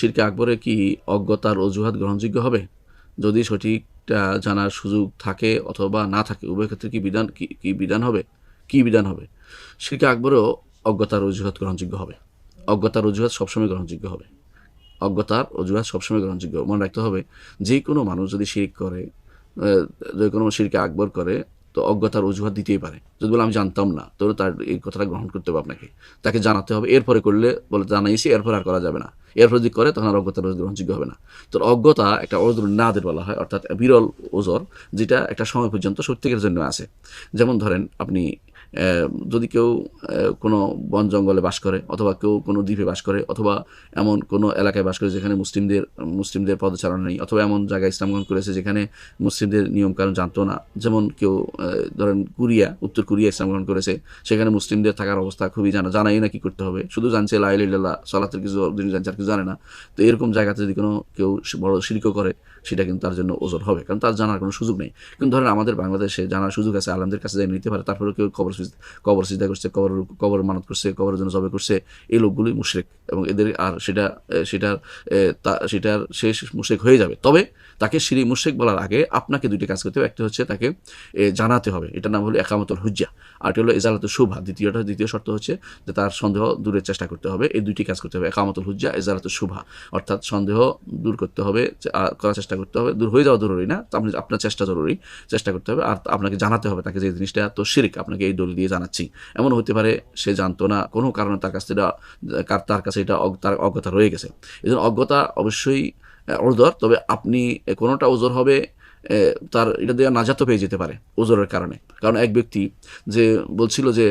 শিরকে আকবরে কি অজ্ঞতার অজুহাত গ্রহণযোগ্য হবে? যদি সঠিকটা জানার সুযোগ থাকে অথবা না থাকে, উভয় ক্ষেত্রে কি বিধান, কি কি বিধান হবে? কি বিধান হবে? শিরকে আকবরেও অজ্ঞতার অজুহাত গ্রহণযোগ্য হবে। অজ্ঞতার অজুহাত সবসময় গ্রহণযোগ্য হবে। অজ্ঞতার অজুহাত সবসময় গ্রহণযোগ্য। মনে রাখতে হবে, যে কোনো মানুষ যদি শিরিক করে যে কোনো শিরকে আকবর করে, তো অজ্ঞতার অজুহাত দিতেই পারে। যদি বলে, আমি জানতাম না তো তার এই কথাটা গ্রহণ করতে হবে আপনাকে। তাকে জানাতে হবে। এরপরে করলে বলে, জানাইছি, এরপর আর করা যাবে না। এরপর যদি করে, তখন আর অজ্ঞতা গ্রহণযোগ্য হবে না। তো অজ্ঞতা একটা অজর নাদের বলা হয়, অর্থাৎ বিরল ওজর, যেটা একটা সময় পর্যন্ত সত্যিকের জন্য আছে। যেমন ধরেন আপনি যদি কেউ কোনো বন জঙ্গলে বাস করে, অথবা কেউ কোনো দ্বীপে বাস করে, অথবা এমন কোনো এলাকায় বাস করে যেখানে মুসলিমদের মুসলিমদের পদচারণা নেই, অথবা এমন জায়গায় ইসলাম গ্রহণ করেছে যেখানে মুসলিমদের নিয়মকানুন জানতো না। যেমন কেউ ধরেন কোরিয়া, উত্তর কোরিয়া ইসলাম গ্রহণ করেছে, সেখানে মুসলিমদের থাকার অবস্থা খুবই জানা, জানাই না কি করতে হবে। শুধু জানছে লাইল্লাহ সালাতের কিছু জিনিস জানছে আর কিছু জানে না। তো এরকম জায়গাতে যদি কোনো কেউ বড় শিল্প করে, সেটা কিন্তু তার জন্য ওজন হবে, কারণ তার জানার কোনো সুযোগ নেই। কিন্তু ধরেন আমাদের বাংলাদেশে জানার সুযোগ আছে, আলমদের কাছে যাই নিতে পারে তারপরে কেউ কবর সিজ- করছে, কবর কবর মানত করছে, কবরের জন্য জবে করছে, এই লোকগুলোই মুশরিক এবং এদের, আর সেটা সেটার সেটার শেষ মুশরিক হয়ে যাবে। তবে তাকে সিঁড়ি মুশরিক বলার আগে আপনাকে দুইটি কাজ করতে হবে। একটা হচ্ছে তাকে জানাতে হবে। এটার নাম হলো একামতুল হুজ্জা। আরটি হলো এজালাত শুভা। দ্বিতীয়টা, দ্বিতীয় শর্ত হচ্ছে যে তার সন্দেহ দূরের চেষ্টা করতে হবে। এই দুইটি কাজ করতে হবে। একামতুল হুজ্জা, এজালাত শুভা। অর্থাৎ সন্দেহ দূর করতে হবে করার চেষ্টা করতে হবে। দূর হয়ে যাওয়া জরুরি না। আপনি, আপনার চেষ্টা জরুরি। চেষ্টা করতে হবে। আর আপনাকে জানাতে হবে তাকে যে জিনিসটা তো শিরিক। আপনাকে এই দলিল দিয়ে জানাচ্ছি। এমন হতে পারে সে জানতো না, কোনো কারণে তার কাছে এটা তার কাছে এটা তার অজ্ঞতা রয়ে গেছে। এই অজ্ঞতা অবশ্যই ওজর তবে আপনি কোনোটা ওজোর হবে তার এটা দিয়ে নাজাতও পেয়ে যেতে পারে ওজোরের কারণে। কারণ এক ব্যক্তি যে বলছিল যে,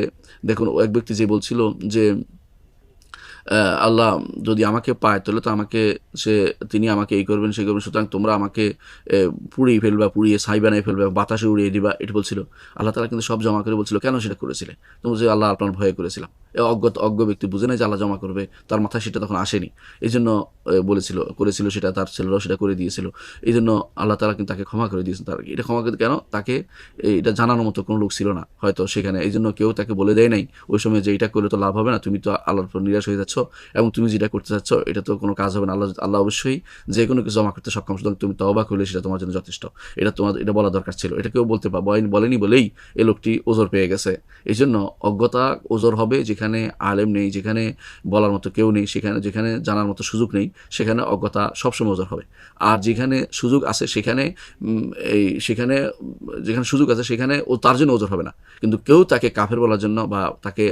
দেখুন, এক ব্যক্তি যে বলছিল যে আল্লাহ যদি আমাকে পায়, তাহলে তো আমাকে সে, তিনি আমাকে এই করবেন, সেই করবেন। সুতরাং তোমরা আমাকে পুড়িয়ে ফেলবা, পুড়িয়ে সাই বানিয়ে ফেলবে, বাতাসে উড়িয়ে দিবা, এটি বলছিল। আল্লাহ তালা কিন্তু সব জমা করে বলছিল, কেন সেটা করেছিলে? তুমি যে আল্লাহ আপনার ভয়ে করেছিলাম। অজ্ঞ অজ্ঞ ব্যক্তি বুঝে নাই যে আল্লাহ জমা করবে তার মাথায় সেটা তখন আসেনি। এই জন্য এ, বলেছিল করেছিল সেটা তার ছেলেরাও সেটা করে দিয়েছিল। এই জন্য আল্লাহ তালা কিন্তু তাকে ক্ষমা করে দিয়েছেন। তার এটা ক্ষমা করে কেন? তাকে এটা জানানোর মতো কোনো লোক ছিল না হয়তো সেখানে। এই জন্য কেউ তাকে বলে দেয় নাই ওই সময় যে এটা করলে তো লাভ হবে না তুমি তো আল্লাহর উপর নিরাশ হয়ে যাচ্ছ এবং তুমি যেটা করতে চাচ্ছ এটা তো কোনো কাজ হবে না। আল্লাহ আল্লাহ অবশ্যই যে কোনো কিছু জমা করতে সক্ষম সুতরাং তুমি তবা করলে সেটা তোমার জন্য যথেষ্ট। এটা তোমার এটা বলা দরকার ছিল। এটা কেউ বলতে পা- বলেনি বলেই এই লোকটি ওজোর পেয়ে গেছে। এই জন্য অজ্ঞতা ওজোর হবে যেখানে আলেম নেই, যেখানে বলার মতো কেউ নেই, সেখানে, যেখানে জানার মতো সুযোগ নেই, সেখানে অজ্ঞতা সবসময় ওজোর হবে। আর যেখানে সুযোগ আছে, সেখানে এই, সেখানে, যেখানে সুযোগ আছে, সেখানে ও তার জন্য ওজোর হবে না। কিন্তু কেউ তাকে কাফের বলার জন্য বা তাকে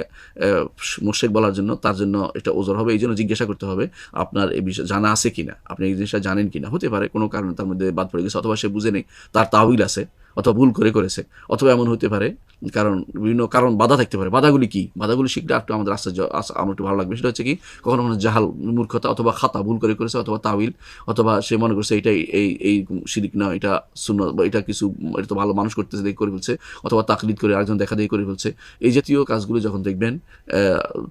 মোশেক বলার জন্য তার জন্য এটা ওজোর হবে এই জন্য জিজ্ঞাসা করতে হবে, আপনার এই বিষয়ে জানা আছে কিনা? আপনি এই জিনিসটা জানেন কিনা? হতে পারে, কোনো কারণে তার মধ্যে বাদ পড়ে গেছে, অথবা সে বুঝে নেই, তার তাওইল আছে। অথবা ভুল করে করেছে, অথবা এমন হতে পারে, কারণ বিভিন্ন কারণ বাধা থাকতে পারে। বাধাগুলি কি? বাধাগুলি শিখলে আর একটু আমাদের আশ্চর্য আমার একটু ভালো লাগবে। সেটা হচ্ছে কি, কখনো কখনো জাহাল, মূর্খতা অথবা খাতা ভুল করে করেছে অথবা তাবিল অথবা সে মনে করছে এটাই, এই এই শিরিক না, এটা শূন্য বা এটা কিছু, এটা তো ভালো মানুষ করতেছে দেখে করে ফেলছে, অথবা তাকলিদ করে আরেকজন দেখা দিয়ে করে ফেলছে। এই জাতীয় কাজগুলো যখন দেখবেন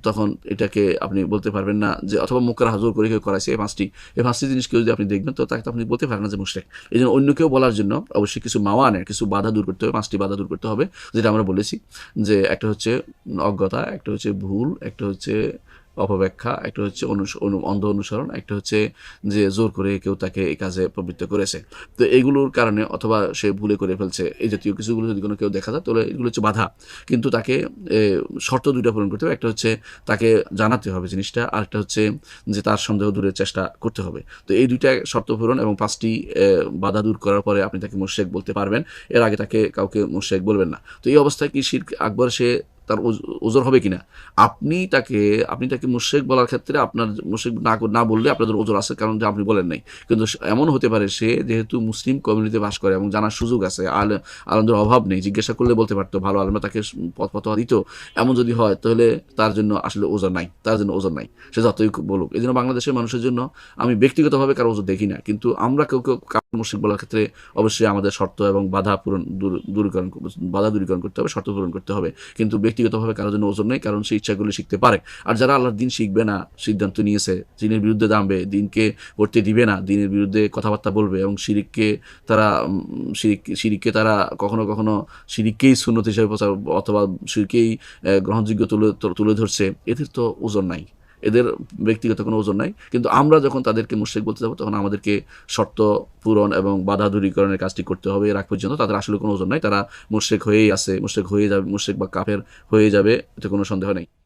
তখন এটাকে আপনি বলতে পারবেন না যে, অথবা মুখরা হাজর করে কেউ করাইছে এই পাঁচটি। এই পাঁচটি জিনিস কেউ যদি আপনি দেখবেন, তো তাকে আপনি বলতে পারেন না যে মুশরেক। এই জন্য অন্য কেউ বলার জন্য অবশ্যই কিছু মাওয়ানের, কিছু বাধা দূর করতে হবে, পাঁচটি বাধা দূর করতে হবে, যেটা আমরা বলেছি যে একটা হচ্ছে অজ্ঞতা, একটা হচ্ছে ভুল, একটা হচ্ছে অপব্যাখ্যা, একটা হচ্ছে অনু- অন্ধ অনুসরণ, একটা হচ্ছে যে জোর করে কেউ তাকে এই কাজে প্রবৃত্ত করেছে। তো এইগুলোর কারণে অথবা সে ভুলে করে ফেলছে, এই জাতীয় কিছুগুলো যদি কোনো কেউ দেখা যায়, তাহলে এগুলো হচ্ছে বাধা। কিন্তু তাকে শর্ত দুইটা পূরণ করতে হবে, একটা হচ্ছে তাকে জানাতে হবে জিনিসটা, আর একটা হচ্ছে যে তার সন্দেহ দূরের চেষ্টা করতে হবে। তো এই দুইটা শর্ত পূরণ এবং পাঁচটি বাধা দূর করার পরে আপনি তাকে মোশেক বলতে পারবেন, এর আগে তাকে কাউকে মোশেক বলবেন না। তো এই অবস্থায় কি শির আকবর সে তার ওজ- ওজর হবে কিনা। আপনি তাকে আপনি তাকে মুশেক বলার ক্ষেত্রে আপনার মুশেক না না বললে আপনাদের ওজোর আছে, কারণ যে আপনি বলেন নাই। কিন্তু এমন হতে পারে সে যেহেতু মুসলিম কমিউনিটিতে বাস করে এবং জানার সুযোগ আছে, আল, আলমদের অভাব নেই, জিজ্ঞাসা করলে বলতে পারতো, ভালো আলমরা তাকে পথ পথ দিত, এমন যদি হয় তাহলে তার জন্য আসলে ওজন নাই, তার জন্য ওজন নাই। সে যতই বলুক। এই জন্য বাংলাদেশের মানুষের জন্য আমি ব্যক্তিগতভাবে কারও ওজন দেখি না, কিন্তু আমরা কেউ কেউ মুশরিক বলার ক্ষেত্রে অবশ্যই আমাদের শর্ত এবং বাধা পূরণ, দূর- দূরীকরণ, বাধা দূরীকরণ করতে হবে, শর্ত পূরণ করতে হবে। কিন্তু ব্যক্তিগতভাবে কারোর জন্য ওজন নেই, কারণ সে ইচ্ছাগুলো শিখতে পারে। আর যারা আল্লাহর দিন শিখবে না, সিদ্ধান্ত নিয়েছে দিনের বিরুদ্ধে দামবে দিনকে করতে দিবে না, দিনের বিরুদ্ধে কথাবার্তা বলবে এবং শিরিককে তারা শিরিক, শিরিককে তারা কখনো কখনো শিরিককেই সুন্নত হিসাবে প্রচার অথবা শিরকেই গ্রহণযোগ্য তুলে তুলে ধরছে, এদের তো ওজন নাই। এদের ব্যক্তিগত কোনো ওজন নাই। কিন্তু আমরা যখন তাদেরকে মুর্শেক বলতে যাব, তখন আমাদেরকে শর্ত পূরণ এবং বাধা দূরীকরণের কাজটি করতে হবে এর আগ পর্যন্ত। তাদের আসলে কোনো ওজন নাই। তারা মুর্শেক হয়েই আছে মুর্শেক হয়ে যাবে মুর্শেক বা কাফের হয়ে যাবে, এতে কোনো সন্দেহ নেই।